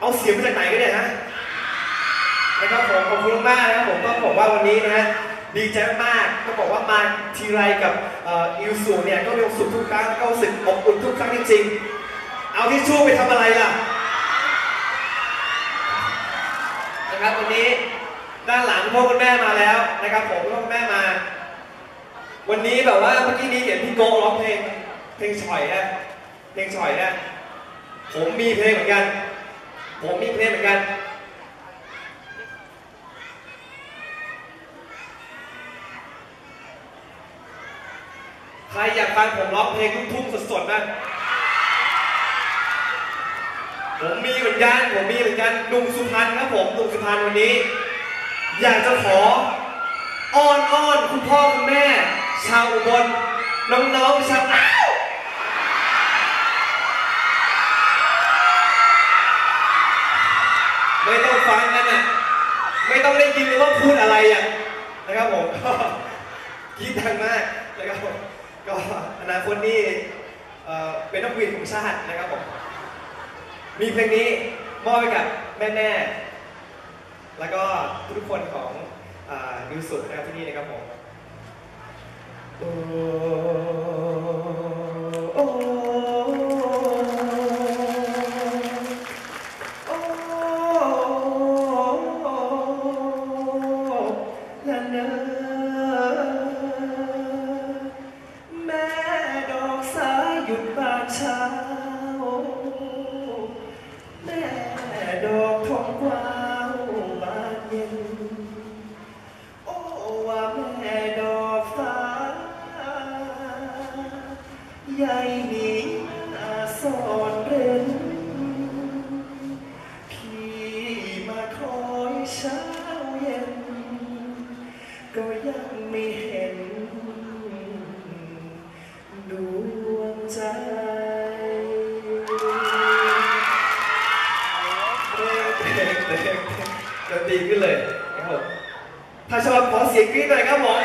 เอาเสียงมาจากไหนกันเนี่ยฮะนะครับผมขอบคุณมากนะครับผมต้องบอกว่าวันนี้นะฮะดีใจมากต้องบอกว่ามาทีไรกับอิวสูเนี่ยก็มีความสุขทุกครั้งก็รู้สึกอบอุ่นทุกครั้งจริงๆ เอาที่ชู่ไปทำอะไรล่ะนะครับวันนี้ด้านหลังพ่อคุณแม่มาแล้วนะครับผมพ่อคุณแม่มา วันนี้แบบว่าเมื่อกี้นี้เห็นพี่โกร้องเพลงเพลงฉ่อยนะเพลงฉ่อยนะผมมีเพลงเหมือนกัน ผมมีเพลงเหมือนกันใครอยากฟังผมร้องเพลงลูกทุ่งสดๆบ้างผมมีเหมือนกัน ผมมีเหมือนกันหนุ่มสุพรรณครับผมหนุ่มสุพรรณวันนี้ อยากจะขออ้อนอ้อนคุณพ่อคุณแม่ ชาวอุบลน้องๆชาว ไม่ต้องฟังกันนะไม่ต้องได้ยินเลยว่าพูดอะไรอะนะครับผมก็คิดดังมากนะครับผมก็อนาคตนี่เอ่อเป็นนักบินของชาตินะครับผมมีเพลงนี้มอบให้กับแม่ๆแล้วก็ทุกคนของนิวสุดนะครับที่นี่นะครับผมโอ้ ยุดบานเช้า แม่ดอกทองกวาวบานเย็น โอ้ว่าแม่ดอกฟ้า ใหญ่นี้อาสอนเร้นพี่มาคอยเช้าเย็น ก็ยัง ดนตรีขึ้นเลยนะครับผมถ้าชอบขอเสียงกรี๊ดหน่อยครับผม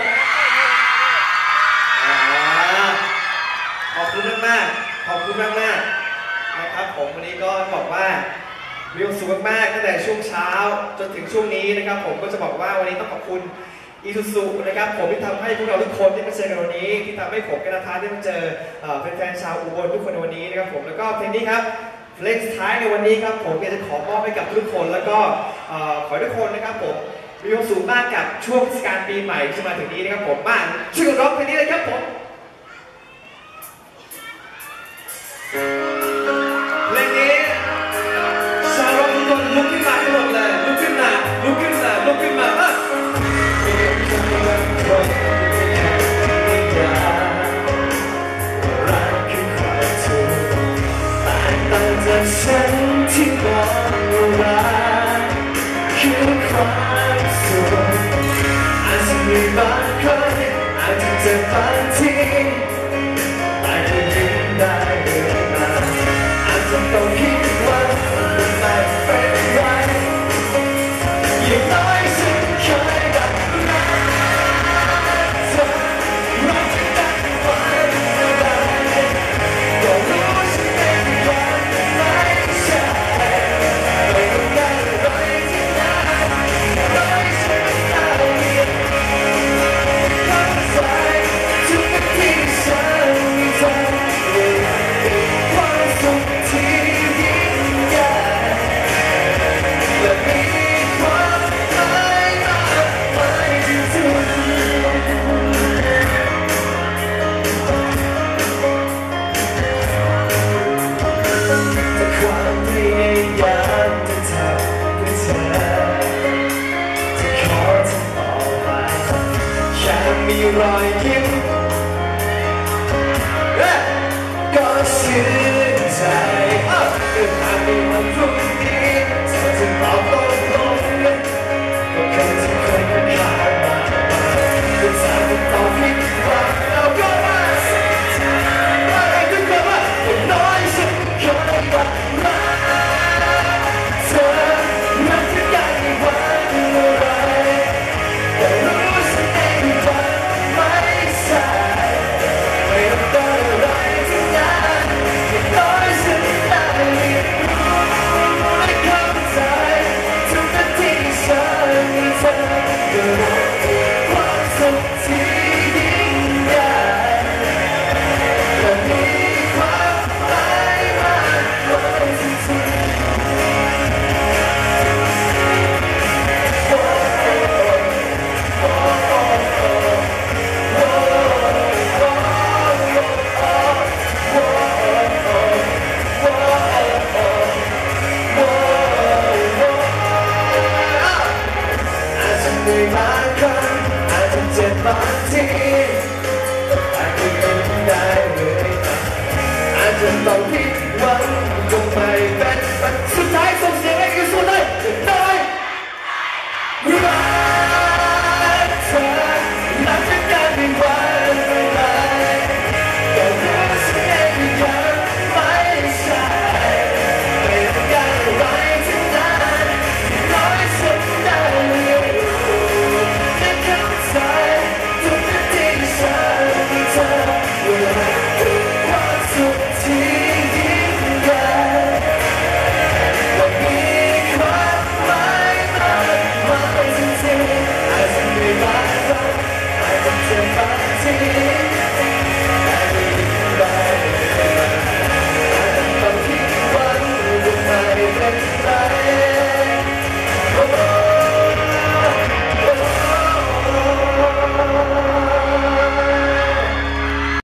ขอบคุณมากมากๆขอบคุณมากมากๆนะครับผมวันนี้ก็บอกว่ามีความสุขมากๆตั้งแต่ช่วงเช้าจนถึงช่วงนี้นะครับ ผมก็จะบอกว่าวันนี้ต้องขอบคุณอีซูซูนะครับผมที่ทำให้พวกเราทุกคนที่มาเจอกันวันนี้ ที่ทำให้ผมกับนาทาได้มาเจอเอ่อแฟนๆชาวอุบลทุกคนในวันนี้นะครับผมแล้วก็เพลงนี้ครับ เพลงสุดท้ายในวันนี้ครับผมอยากจะขอมอบให้กับทุกคน แล้วก็ขอให้ทุกคนนะครับผมมีความสุขมากกับช่วงเทศกาลปีใหม่ที่มาถึงนี้นะครับผมมาช่วยกันร้องเพลงนี้เลยครับผม บางคนอาจจะเจ็บบาง 爱你预备在二十一 Just don't pick one